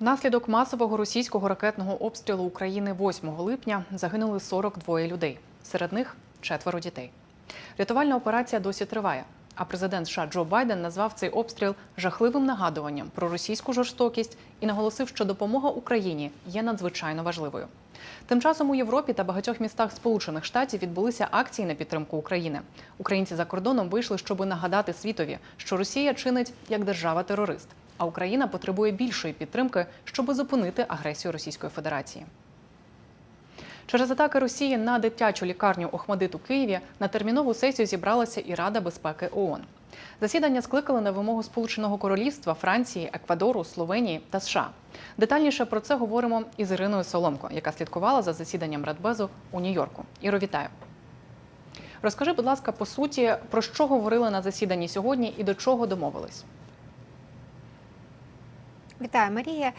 Внаслідок масового російського ракетного обстрілу України 8 липня загинули 42 людей. Серед них четверо дітей. Рятувальна операція досі триває. А президент США Джо Байден назвав цей обстріл жахливим нагадуванням про російську жорстокість і наголосив, що допомога Україні є надзвичайно важливою. Тим часом у Європі та багатьох містах Сполучених Штатів відбулися акції на підтримку України. Українці за кордоном вийшли, щоби нагадати світові, що Росія чинить як держава-терорист, а Україна потребує більшої підтримки, щоби зупинити агресію Російської Федерації. Через атаки Росії на дитячу лікарню Охмадит у Києві на термінову сесію зібралася і Рада безпеки ООН. Засідання скликали на вимогу Сполученого Королівства, Франції, Еквадору, Словенії та США. Детальніше про це говоримо із Іриною Соломко, яка слідкувала за засіданням Радбезу у Нью-Йорку. Іро, вітаю. Розкажи, будь ласка, по суті, про що говорили на засіданні сьогодні і до чого домовились? Вітаю, Марія.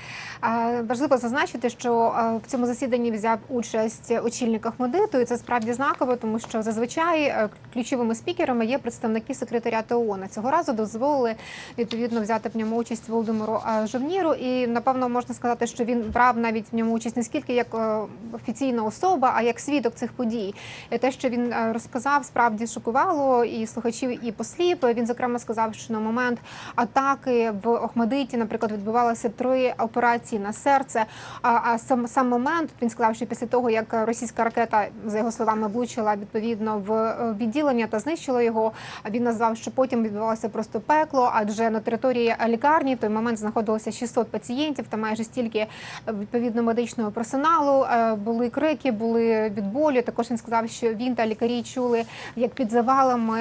Важливо зазначити, що в цьому засіданні взяв участь очільник Ахмедиту, і це справді знаково, тому що зазвичай е, ключовими спікерами є представники секретаріату ООН. Цього разу дозволили відповідно взяти в ньому участь Володимиру Жовніру. І напевно можна сказати, що він брав навіть в ньому участь не скільки як е, офіційна особа, а як свідок цих подій. І те, що він е, розказав, справді шокувало і слухачів, і послів. Він зокрема сказав, що на момент атаки в Охмадиті, наприклад, відбувалося три операції на серце. А, а сам сам момент він сказав, що після того як російська ракета за його словами влучила відповідно в е, відділення та знищила його. Він назвав, що потім відбувалося просто пекло, адже на території лікарні в той момент знаходилося 600 пацієнтів та майже стільки е, відповідно медичного персоналу. Е, Були крики, були від болю. Також він сказав, що він та лікарі чули, як під завалами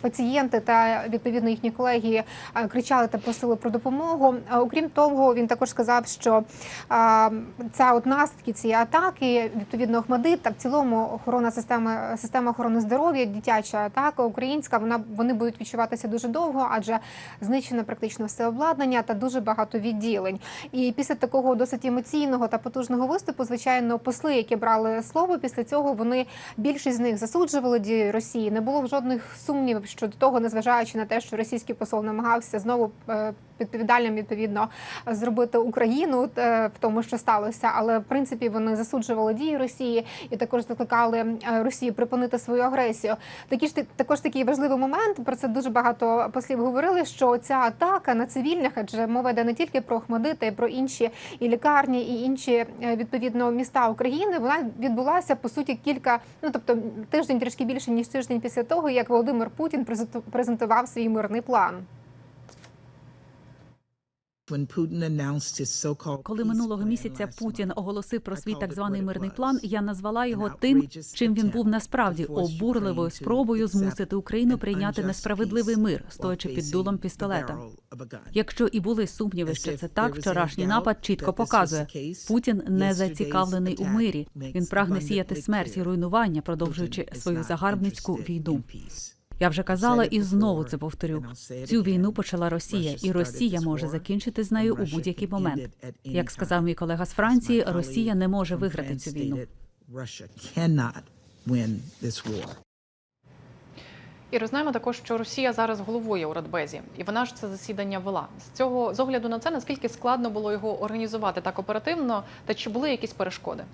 пацієнти та відповідно їхні колеги кричали та просили про допомогу. Окрім того, він також сказав, що а, ця от наслідки цієї атаки, відповідно, Охмадит та в цілому охорона системи система охорони здоров'я, дитяча атака українська, вона вони будуть відчуватися дуже довго, адже знищено практично все обладнання та дуже багато відділень. І після такого досить емоційного та потужного виступу, звичайно, посли, які брали слово, після цього вони більшість з них засуджували дії Росії. Не було жодних сумнівів щодо того, незважаючи на те, що російський посол намагався знову е, відповідальним відповідно зробити Україну е, в тому, що сталося, але в принципі вони засуджували дії Росії і також закликали е, Росію припинити свою агресію. Такі ж також такий важливий момент. Про це дуже багато послів говорили. Що ця атака на цивільних, адже мова йде не тільки про Хмадити, а й про інші і лікарні, і інші е, відповідно міста України. Вона відбулася по суті кілька, ну тобто тиждень трішки більше ніж тиждень після того, як Володимир Путін презенту- презентував свій мирний план. Коли минулого місяця Путін оголосив про свій так званий мирний план, я назвала його тим, чим він був насправді обурливою спробою змусити Україну прийняти несправедливий мир, стоячи під дулом пістолета. Якщо і були сумніви, що це так, вчорашній напад чітко показує, Путін не зацікавлений у мирі. Він прагне сіяти смерть і руйнування, продовжуючи свою загарбницьку війну. Я вже казала і знову це повторю. Цю війну почала Росія, і Росія може закінчити з нею у будь-який момент. Як сказав мій колега з Франції, Росія не може виграти цю війну. І рознаємо також, що Росія зараз головує у Радбезі, і вона ж це засідання вела. З цього з огляду на це наскільки складно було його організувати так оперативно, та чи були якісь перешкоди?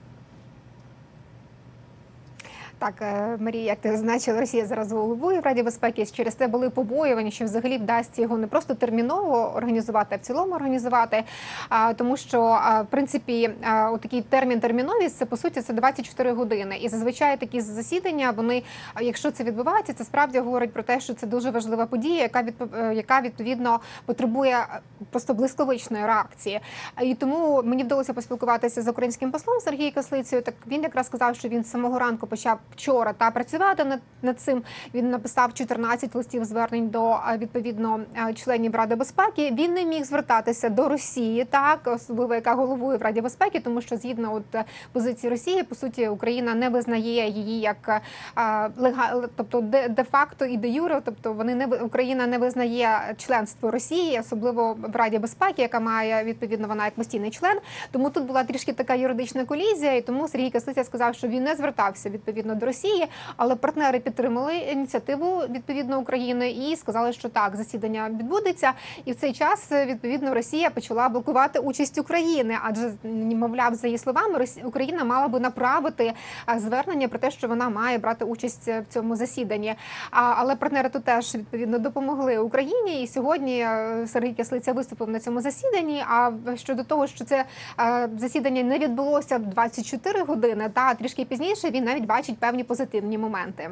Так, е, Марія, як ти зазначила, Росія зараз головує в Раді безпеки. Через це були побоювання, що взагалі вдасться його не просто терміново організувати, а в цілому організувати. А, Тому що в принципі у такий термін терміновість це по суті це 24 години. І зазвичай такі засідання, вони, якщо це відбувається, це справді говорить про те, що це дуже важлива подія, яка е, яка відповідно потребує просто блискавичної реакції. І тому мені вдалося поспілкуватися з українським послом Сергієм Кислицею. Так він якраз сказав, що він з самого ранку почав вчора та працювати над, над цим. Він написав 14 листів звернень до відповідно членів Ради безпеки. Він не міг звертатися до Росії, так особливо яка головує в Раді безпеки, тому що згідно от е, позиції Росії, по суті, Україна не визнає її як а, лега, тобто де, де факто і де юре, тобто вони не Україна не визнає членство Росії, особливо в Раді безпеки, яка має відповідно вона як постійний член. Тому тут була трішки така юридична колізія, і тому Сергій Кислиця сказав, що він не звертався відповідно до Росії, але партнери підтримали ініціативу відповідно України і сказали, що так, засідання відбудеться. І в цей час відповідно Росія почала блокувати участь України, адже мовляв, за її словами, Україна мала би направити звернення про те, що вона має брати участь в цьому засіданні. Але партнери тут теж відповідно допомогли Україні. І сьогодні е, Сергій Кислиця виступив на цьому засіданні. А щодо того, що це е, засідання не відбулося в 24 години, та трішки пізніше він навіть бачить певні позитивні моменти.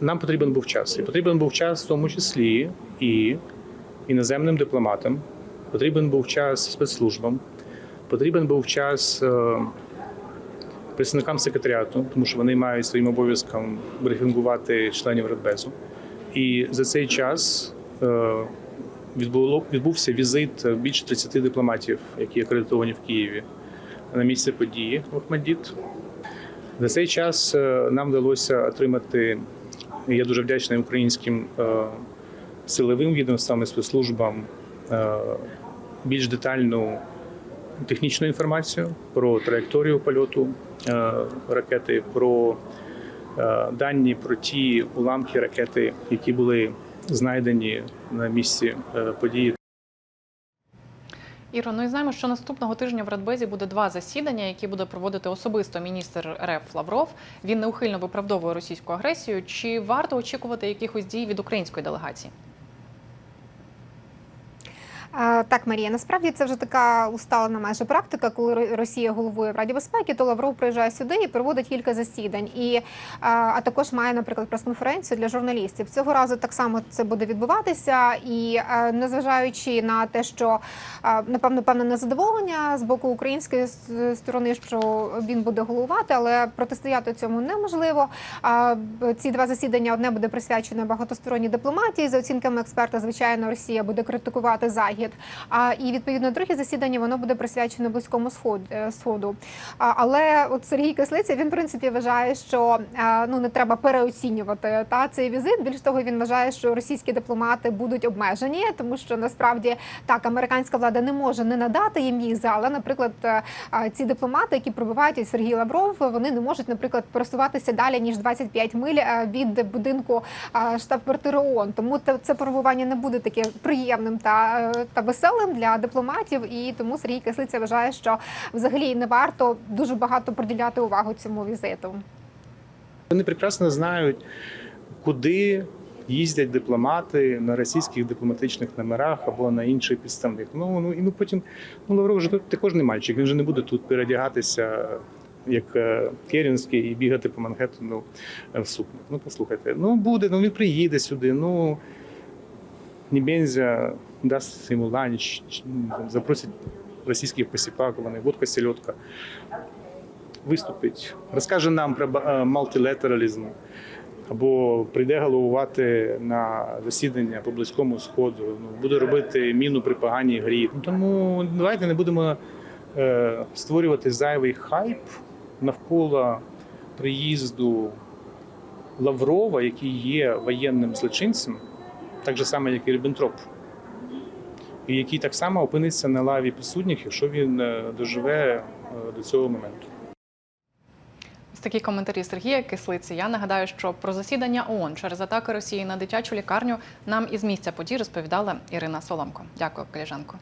Нам потрібен був час. І потрібен був час, в тому числі і іноземним дипломатам, потрібен був час спецслужбам, потрібен був час е, представникам секретаріату, тому що вони мають своїм обов'язком брифінгувати членів Радбезу. І за цей час е, відбуло, відбувся візит більше 30 дипломатів, які акредитовані в Києві на місце події в Охмаддіт. За цей час е, нам вдалося отримати. Я дуже вдячний українським е, силовим відомствам і спецслужбам е, більш детальну технічну інформацію про траєкторію польоту ракети, про дані про ті уламки ракети, які були знайдені на місці події. Іро, ну і знаємо, що наступного тижня в Радбезі буде два засідання, які буде проводити особисто міністр РФ Лавров. Він неухильно виправдовує російську агресію. Чи варто очікувати якихось дій від української делегації? Так, Марія, насправді це вже така усталена майже практика, коли Росія головує в Раді безпеки, то Лавров приїжджає сюди і проводить кілька засідань. І а також має, наприклад, прес-конференцію для журналістів. Цього разу так само це буде відбуватися, і незважаючи на те, що напевно певне незадоволення з боку української сторони, що він буде головувати, але протистояти цьому неможливо. Ці два засідання одне буде присвячене багатосторонній дипломатії. За оцінками експерта, звичайно, Росія буде критикувати Захід. А і відповідно друге засідання воно буде присвячено близькому е, сходу. Але от Сергій Кислиця він в принципі вважає, що е, ну не треба переоцінювати та цей візит. Більш того, він вважає, що російські дипломати будуть обмежені, тому що насправді так американська влада не може не надати їм візи, але, наприклад, е, ці дипломати, які прибувають і Сергій Лавров, вони не можуть, наприклад, пересуватися далі ніж 25 миль від будинку штаб-квартири ООН. Тому це перебування не буде таке приємним та, та веселим для дипломатів. І тому Сергій Кислиця вважає, що взагалі не варто дуже багато приділяти увагу цьому візиту. Вони прекрасно знають, куди їздять дипломати на російських дипломатичних номерах або на інших підставних. Ну, ну і ну потім ну Лавров вже також не мальчик. Він вже не буде тут передягатися як е, Керенський і бігати по Манхеттену е, в сукнях. Ну послухайте, ну буде, ну він приїде сюди. Ну Небензя дасть йому ланч, запросить російських посіпак, вони водка, сельодка. Виступить, розкаже нам про е, мультилатералізм, або прийде головувати на засідання по близькому сходу, ну, буде робити міну при поганій грі. Ну, Тому давайте не будемо е, створювати зайвий хайп навколо приїзду Лаврова, який є воєнним злочинцем, так же само, як і Ріббентроп, і який так само опиниться на лаві підсудніх, якщо він е, доживе е, до цього моменту. Такі коментарі Сергія Кислиці. Я нагадаю, що про засідання ООН через атаки Росії на дитячу лікарню нам із місця подій розповідала Ірина Соломко. Дякую, коліжанко.